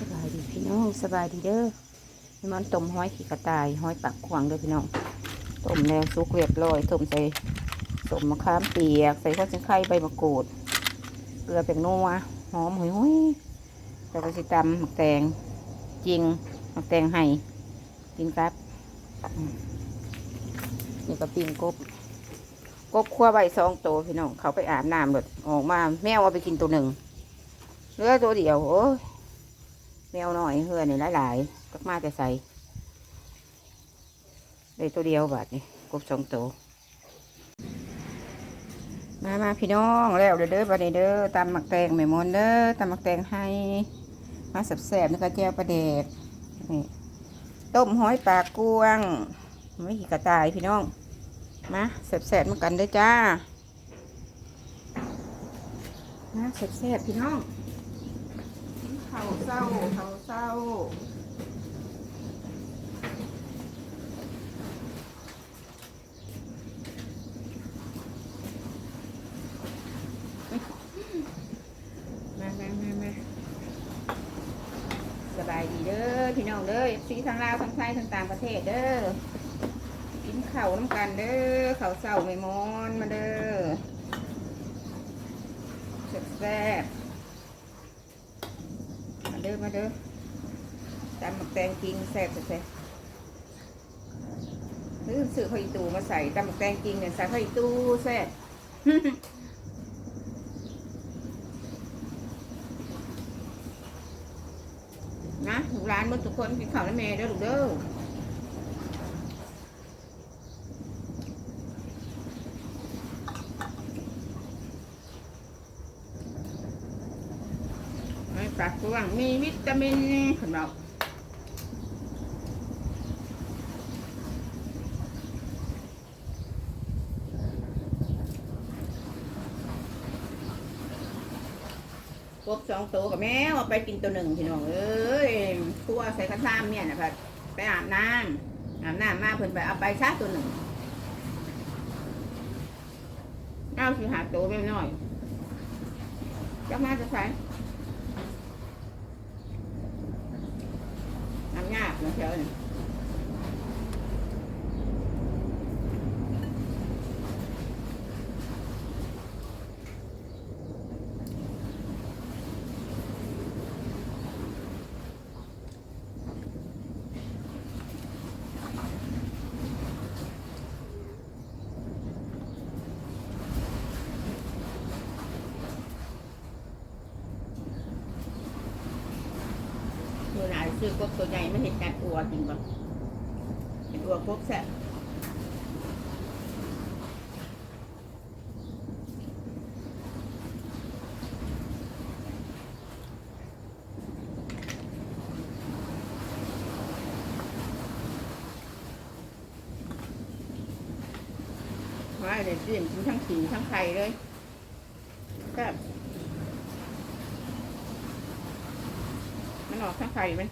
สบายดีพี่น้องสบายดีเด้อนี่มันต้มห้อยขี้กระต่ายห้อยปักขวางเด้อพี่น้องต้มแล้วสุกเรียบร้อยต้มใส่สมมะขามเปียก ใส่ข้าวเส้นไข่ใบมะกรูดเกลือเป็นนัวหอมหุยหุยแต่ก็สิตำหมักแตงจริงหมักแตงไห้กินครับมนี่ก็ปิ้งกบกบคั่วใบสองตัวพี่น้องเขาไปอาบน้ำเลยออกมา แมวเอาไปกินตัวหนึ่งเหลือตัวเดียวโอ้ย แมวหน่อยเฮือนี่หลายๆก็มาแต่ใส่ได้ตัวเดียวบาทนี่กบสองตัวมามาพี่น้องแล้วเด้อเด้อบัดนี้เด้อตำหมักแตงแม่มนเด้อตำหมักแตงให้มาแสบๆนะคะแก้วปลาแดกนี่ต้มห้อยปลากวางไม่ขีกระต่ายพี่น้องมาแสบๆเหมือนกันเด้อจ้ามาแสบๆพี่น้อง เขาเศร้าเขาเศร้ามามามามาสบายดีเด้อพี่น้องเด้อซีทั้งลาวทั้งไทยทั้งต่างประเทศเด้อกินข้าวน้ำกันเด้อข้าวเศร้าไม่มอนมาเด้อแซ่บ ด้อมาเด้อตำหมักแตงกิงแซ่บแซ่บซื้อซื้อข้าวอีตูมาใส่ตำหมักแตงกิงเนี่ยใส่ข้าวอีตูแซ่บนะลูร้านหมดทุกคนกินข้าวแล้วแม่เด้อลูกเด้อ ไม่ปากกว้างมีวิตามินสำหรับกบสองตัวกับแมวเอาไปกินตัวหนึ่งพี่น้องเอ้ยคั่วใส่ข้าวซ้ำเนี่ยนะครับไปอาบน้ำอาบน้ำมาเพิ่นไปเอาไปซะตัวหนึ่งเอาสิหาตัวไปหน่อยจักมาจะใช้ น้ำยาบนะเชียวนี่ ซื้อกบตัวใหญ่ไม่เห็นการอัวจริงป่ะเห็นอัวกบแซ่บว่าเดี๋ยวจิ้มกินทั้งสีทั้งไข่เลยแซ่บมันออกทั้งไข่ไหม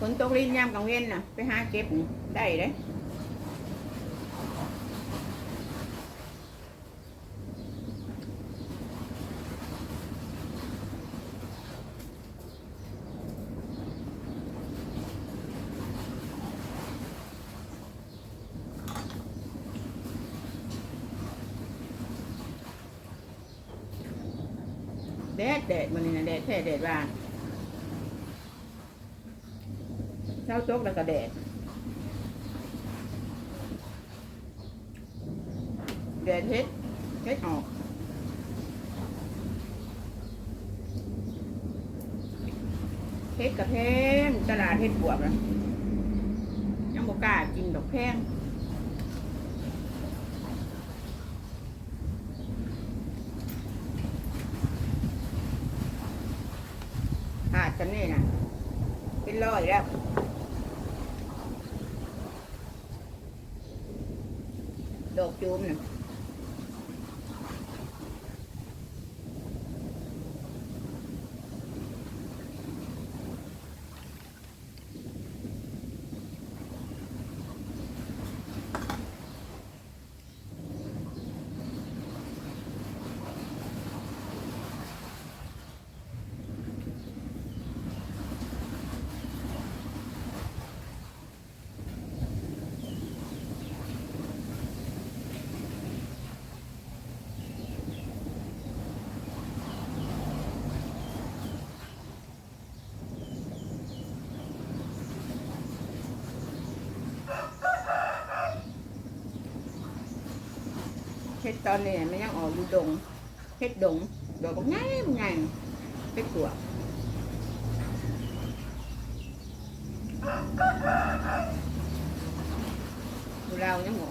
ฝนตกลิ้นยามกลางเว้นน่ะ ไปหาเก็บนี่ได้เลยแดดแดดมันนี่นะแดดแท้แดดว่าน เช้าจกแล้วก็แดด แดดเฮ็ดเฮ็ดออกเฮ็ดกับแพงตลาดเฮ็ดบวบนะยังบ่กล้ากินดอกแพงขาดกันนี่นะเป็นร้อยแล้ว ดอ ตอนนี้มันยังออกอยู่ดงเฮ็ดดงดอกบักง่ายบักง่ายเฮ็ดตัวดูเรายังหมอ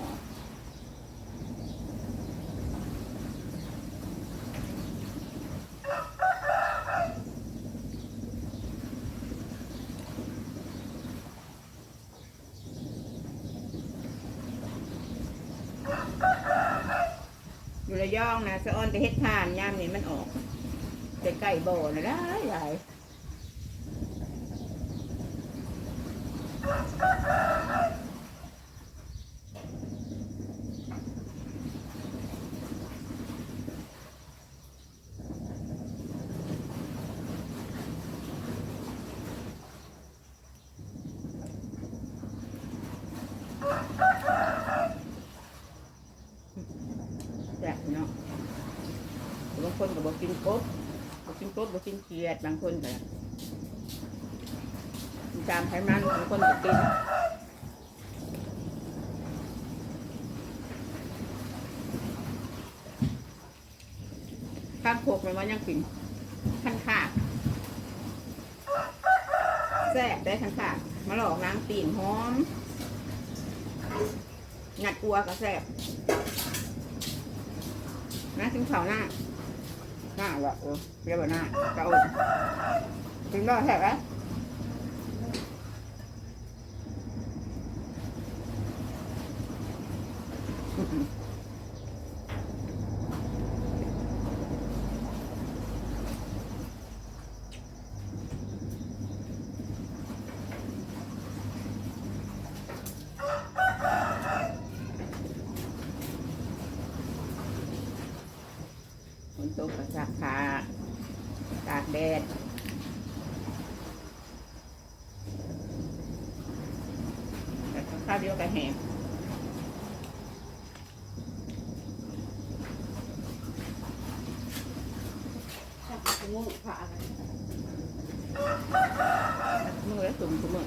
ระยองนะสะออนไปเฮ็ดทานยามนี้มันออกใกล้ๆบ่อนะได้ใหญ่ซ่บเนาะบางคน กบอกกินกบบกินกบบกินเขียดบางคนก็กินตามไขมันบางคนก็กินข้าวโพกมันว่ายังกินขั้นขาดแซ่บได้ขั้นขาดมาหลอกล้างตีนหอมงัดกลัวก็แซ่บนะถึงเขาหน้า หน้าเหรอเออเรียกว่าหน้าเจ้าถึงรอดแท้ไหม ตกกระซักผ้าตากแดดแต่ข้าวเดียวกับแหงจะงูผ่าอะไรมือแล้วตุ่มทุกมือ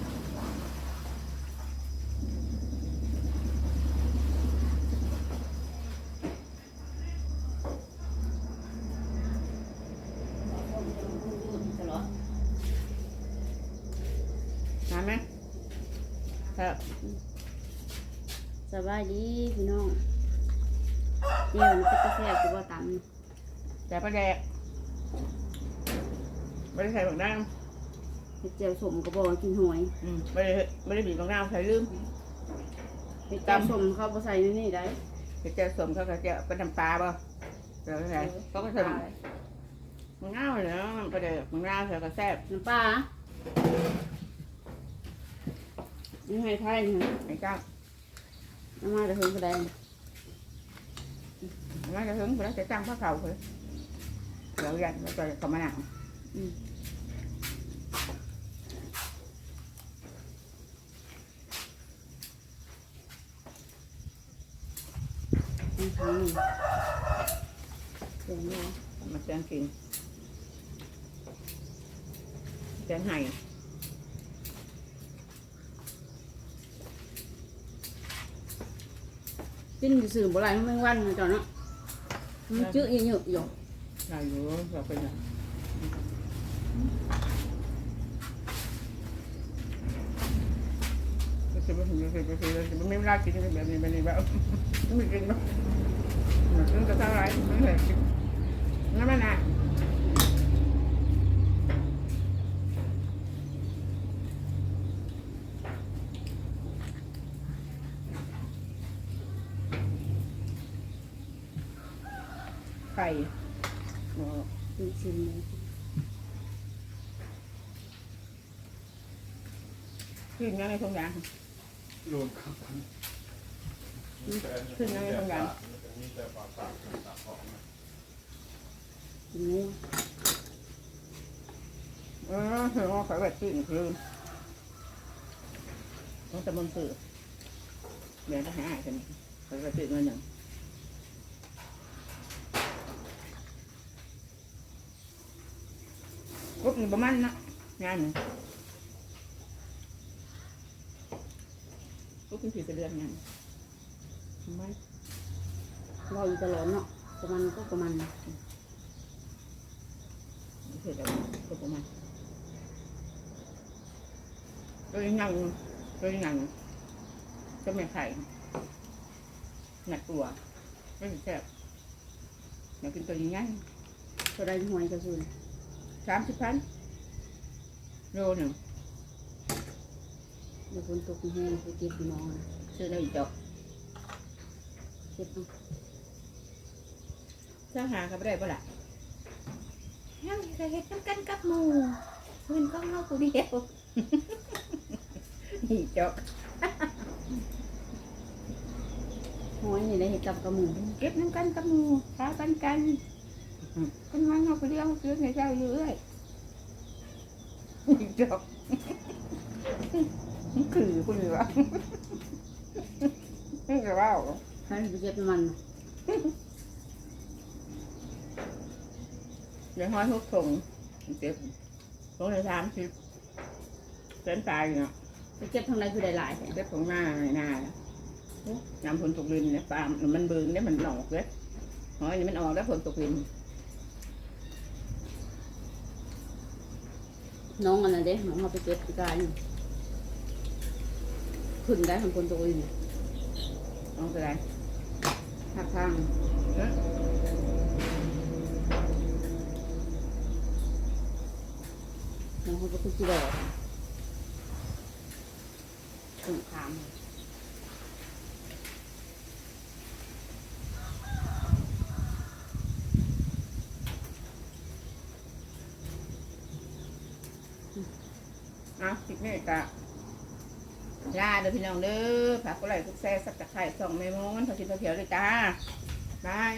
ตลอด น้ำไหม ครับสบายดีพี่น้องเดี๋ยวมันจะกระแทกจะบ่ตแต่ประแดกไม่ได้ใส่บักน้ำเห็ดเจียวสมกระบอกกินหอยำอืมไม่ได้ไม่ได้บีบบักน้ำใส่ลืมเห็ดเจียวสมเขาบ่ใส่ในนี่ได้เดี๋ยวเจะสมเขาก็จะเป็นน้ำปลาป่ะเดี๋ยวอะไรเขาก็ใส่บักบักน้ำเลยเนาะประแดกบักน้ำใส่ก็แซ่บน้ำปลา ยังไงไทยเนี่ยไอ้เจ้าน้ำมาแต่เพิ่งกระแดง nó จะหึงไปแล้วจะจ้างพระเขาเลยเดี๋ยวยันแล้วก็เขามาหนังอืมอันครั้งหนึ่งเสียงเลยมาเตือนกินเตือนให้ กินสื่อโบราณแมงวันนะจอนเนาะมันจื้อเยอะๆอยู่เราอยู่เราเป็นอย่างก็จะไม่ถึงจะจะจะจะไม่ได้กินแบบนี้แบบนี้แบบไม่กินเนาะมันก็เท่าไรไม่เคยกินนั่นมันอะ ไข่กินชิมเลยขึ้นยังไงทุกอย่างรวมครับขึ้นยังไงทุกอย่างมีแต่ปลาปากปลาของกินงูเออเธอว่าขายแบบตื่นคืนต้องแต่มึงสื่อเดี๋ยวจะหากันขายแบบตื่นมาหนึ่ง บนี่ประมาณนะงานหนึ่งกุ๊บเป็นผีเสเดือนงานทำไมเราอยู่ตลอดเนาะประมาณก็ประมาณเสร็จแล้วก็ประมาณตัวยังยังตัวยังยังก็ไม่ไข่หนักตัวไม่แซ่บอยากกินตัวยังยังตัวใดหวยจะซื้อ สามสิบพันโลหนึ่งเดี๋ยวฝนตกแห้งไปเก็บหมองนะซื้อได้อีกดอกเก็บเอาถ้าหากับได้ปะล่ะยังจะเห็ดน้ำกันกับหมูเพื่อนก็เงาผู้เดียวนี่จอกหอยนี่ได้เห็ดกับกระหมูเก็บน้ำกันกับหมูค้ากันกัน กันมาเงาผู้เดียวซื้อในเจ้าอยู่เอ้ยนี่จอกมันคือคุณหรือวะนี่จะว่าเหรอให้ไปเก็บน้ำมันเดี๋ยวห้อยหกถุงเจ็บถุงละสามสิบเส้นตายอยู่เนาะไปเก็บทางใดคือได้หลายแท้เจ็บของหน้าหน้าน้ำฝนตกลินเนี่ยปลามันเบิ่งเนี่ยมันหลอกเลยห้อยนี่มันออกแล้วฝนตกลิน น้องอันนั้นเด้น้องเอาไปเก็บที่กายนี่ขึ้นได้ของคนตัวอื่นน้องจะได้หักทางเอ๊ะน้องเขาไปขึ้นที่ดอกขึ้นขาม เอาคลิปนี้กะลาเด้อพี่น้องเด้อฝากกดไลค์กดแชร์สักตะไคร้ส่องเมมงันพอชิมพอเขียวเลยจ้าบาย